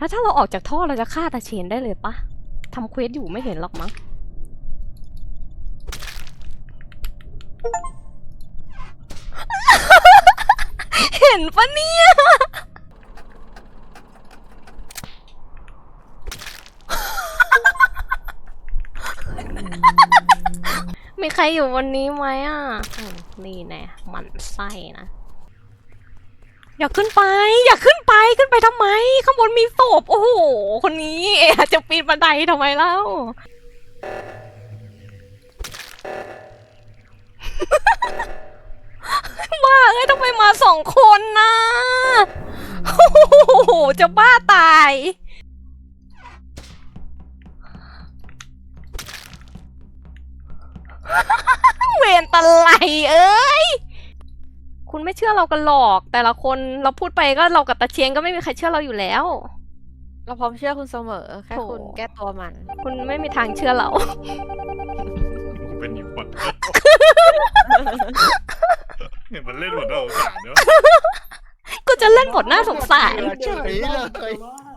อะถ้าเราออกจากท่อเราจะฆ่าตาเชนได้เลยปะทำเควสอยู่ไม่เห็นหรอกมั้งเห็นปะเนี่ยมีใครอยู่วันนี้ไหมอะ นี่แน่มันไส้นะ อย่าขึ้นไป อย่าขึ้นไปขึ้นไป ทำไม ข้างบนมีศพโอ้โห คนนี้อะจะปีนบันไดทำไมเล่าบ้าเอ้ยทำไมมาสองคนนะโอ้โห จะบ้าตาย เวรตะไลเอ้ย คุณไม่เชื่อเรากันหรอก แต่ละคนเราพูดไปก็เรากับตาเชียงก็ไม่มีใครเชื่อเราอยู่แล้ว เราพร้อมเชื่อคุณเสมอ แค่โถ คุณแก้ตัวมัน คุณไม่มีทางเชื่อเรา กูเป็นอยู่คนเห็นมันเล่นหมดแล้วสงสารเนาะกูจะเล่นบทน่าสงสาร เฉยเลยมาก